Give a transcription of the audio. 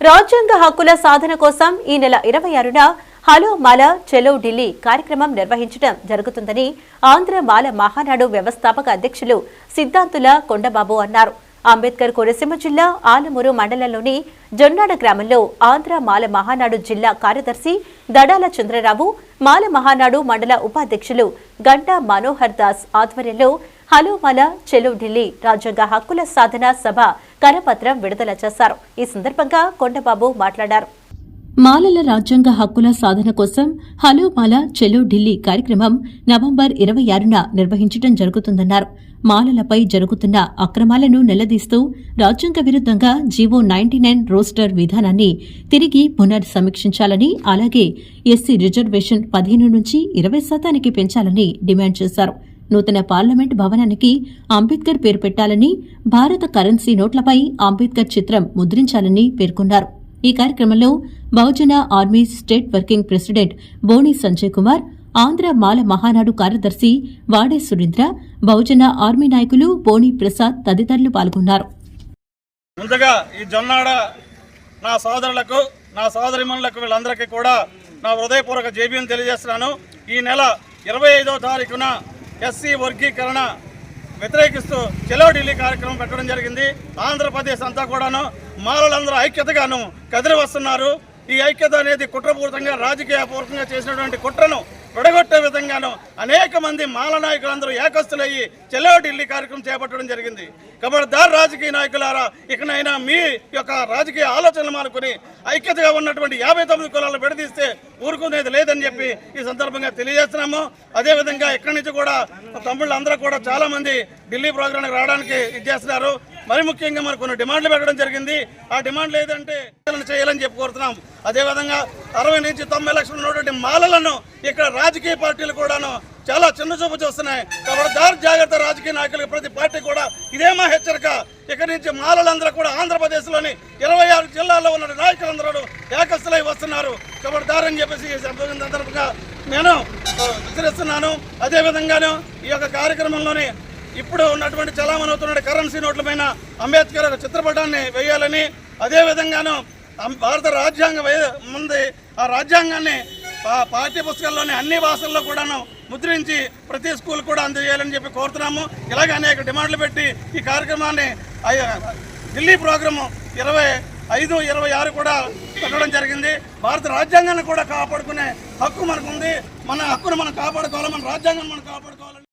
రాజ్యాంగ హక్కుల సాధన కోసం ఈ నెల ఇరవై ఆరున హలో మాల చెలో ఢిల్లీ కార్యక్రమం నిర్వహించడం జరుగుతుందని ఆంధ్ర మాల మహానాడు వ్యవస్థాపక అధ్యక్షులు సిద్ధాంతుల కొండబాబు అన్నారు. అంబేద్కర్ కోనసీమ జిల్లా ఆలమూరు మండలంలోని జొన్నాడ గ్రామంలో ఆంధ్ర మాల మహానాడు జిల్లా కార్యదర్శి దడాల చంద్రరావు మాల మహానాడు మండల ఉపాధ్యక్షులు గంటా మనోహర్ దాస్ ఆధ్వర్యంలో హలో మాల చెలో ఢిల్లీ రాజ్యాంగ హక్కుల సాధన సభ కరపత్రం విడుదల చేశారు. ఈ సందర్భంగా కొండబాబు మాట్లాడారు. మాలల రాజ్యాంగ హక్కుల సాధన కోసం హలో మాల చెలో ఢిల్లీ కార్యక్రమం నవంబర్ ఇరవై ఆరున నిర్వహించడం జరుగుతుందన్నారు. మాలలపై జరుగుతున్న అక్రమాలను నిలదీస్తూ రాజ్యాంగ విరుద్ధంగా జీవో నైన్టీ నైన్ రోస్టర్ విధానాన్ని తిరిగి పునర్ సమీక్షించాలని అలాగే ఎస్సీ రిజర్వేషన్ పదిహేను నుంచి ఇరవై శాతానికి పెంచాలని డిమాండ్ చేశారు. నూతన పార్లమెంట్ భవనానికి అంబేద్కర్ పేరు పెట్టాలని భారత కరెన్సీ నోట్లపై అంబేద్కర్ చిత్రం ముద్రించాలని పేర్కొన్నారు. ఈ కార్యక్రమంలో Bahujan army state working president Boni Sanjay Kumar Andhra Mala Mahanadu కార్యదర్శి వాడే సురేంద్ర బహుజన ఆర్మీ నాయకులు బోని ప్రసాద్ తదితరులు పాల్గొన్నారు. ముందుగా ఈ జొన్నాడ నా సోదరులకు నా సోదరిమణులకు వీళ్ళందరికీ కూడా నా హృదయపూర్వక జేబీని తెలియజేస్తున్నాను. ఈ నెల ఇరవై ఐదో తారీఖున ఎస్సీ వర్గీకరణ వ్యతిరేకిస్తూ చెలో ఢిల్లీ కార్యక్రమం పెట్టడం జరిగింది. ఆంధ్రప్రదేశ్ అంతా కూడాను మాలలందరూ ఐక్యతగాను కదిలి వస్తున్నారు. ఈ ఐక్యత అనేది కుట్రపూరితంగా రాజకీయపూర్వకంగా చేసినటువంటి కుట్రను విడగొట్టే విధంగాను అనేక మంది మాల నాయకులందరూ ఏకస్తులయ్యి చెలో ఢిల్లీ కార్యక్రమం చేపట్టడం జరిగింది. ఖబర్దార్ రాజకీయ నాయకులారా ఇకనైనా మీ యొక్క రాజకీయ ఆలోచనలు మానుకుని ఐక్యతగా ఉన్నటువంటి యాభై తొమ్మిది కులాలను విడదీస్తే ఊరుకునేది లేదని చెప్పి ఈ సందర్భంగా తెలియజేస్తున్నాము. అదేవిధంగా ఇక్కడి నుంచి కూడా తమ్ముళ్ళు అందరూ కూడా చాలా మంది ఢిల్లీ ప్రోగ్రాంకి రావడానికి ఇది చేస్తున్నారు. మరి ముఖ్యంగా మరి కొన్ని డిమాండ్లు పెట్టడం జరిగింది. ఆ డిమాండ్లు ఏదంటే చేయాలని చెప్పి కోరుతున్నాం. అదేవిధంగా అరవై నుంచి తొంభై లక్షలు ఉన్నటువంటి మాలలను ఇక్కడ రాజకీయ పార్టీలు కూడాను చాలా చిన్న చూపు చూస్తున్నాయి. కాబట్టి దారి జాగ్రత్త రాజకీయ నాయకులకు ప్రతి పార్టీ కూడా ఇదేమో హెచ్చరిక. ఇక్కడి నుంచి మాలలందరూ కూడా ఆంధ్రప్రదేశ్లోని ఇరవై ఆరు జిల్లాల్లో ఉన్న నాయకులందరూ ఏకస్తులై వస్తున్నారు. కాబట్టి దారని అని చెప్పేసి ఈ సందర్భంగా నేను హెచ్చరిస్తున్నాను అదేవిధంగాను ఈ యొక్క కార్యక్రమంలోని ఇప్పుడు ఉన్నటువంటి చలామణి అవుతున్న కరెన్సీ నోట్ల పైన అంబేద్కర్ ఒక చిత్రపటాన్ని వేయాలని. అదేవిధంగాను భారత రాజ్యాంగం ముందు ఉంది ఆ రాజ్యాంగాన్ని పా- పాఠ్య పుస్తకాల్లోని అన్ని భాషల్లో కూడాను ముద్రించి ప్రతి స్కూల్ కూడా అందజేయాలని చెప్పి కోరుతున్నాము. ఇలాగే అనేక డిమాండ్లు పెట్టి ఈ కార్యక్రమాన్ని ఢిల్లీ ప్రోగ్రాము ఇరవై ఐదు ఇరవై ఆరు కూడా పెట్టడం జరిగింది. భారత రాజ్యాంగాన్ని కూడా కాపాడుకునే హక్కు మనకు ఉంది మన హక్కును మనం కాపాడుకోవాలి మన రాజ్యాంగాన్ని మనం కాపాడుకోవాలి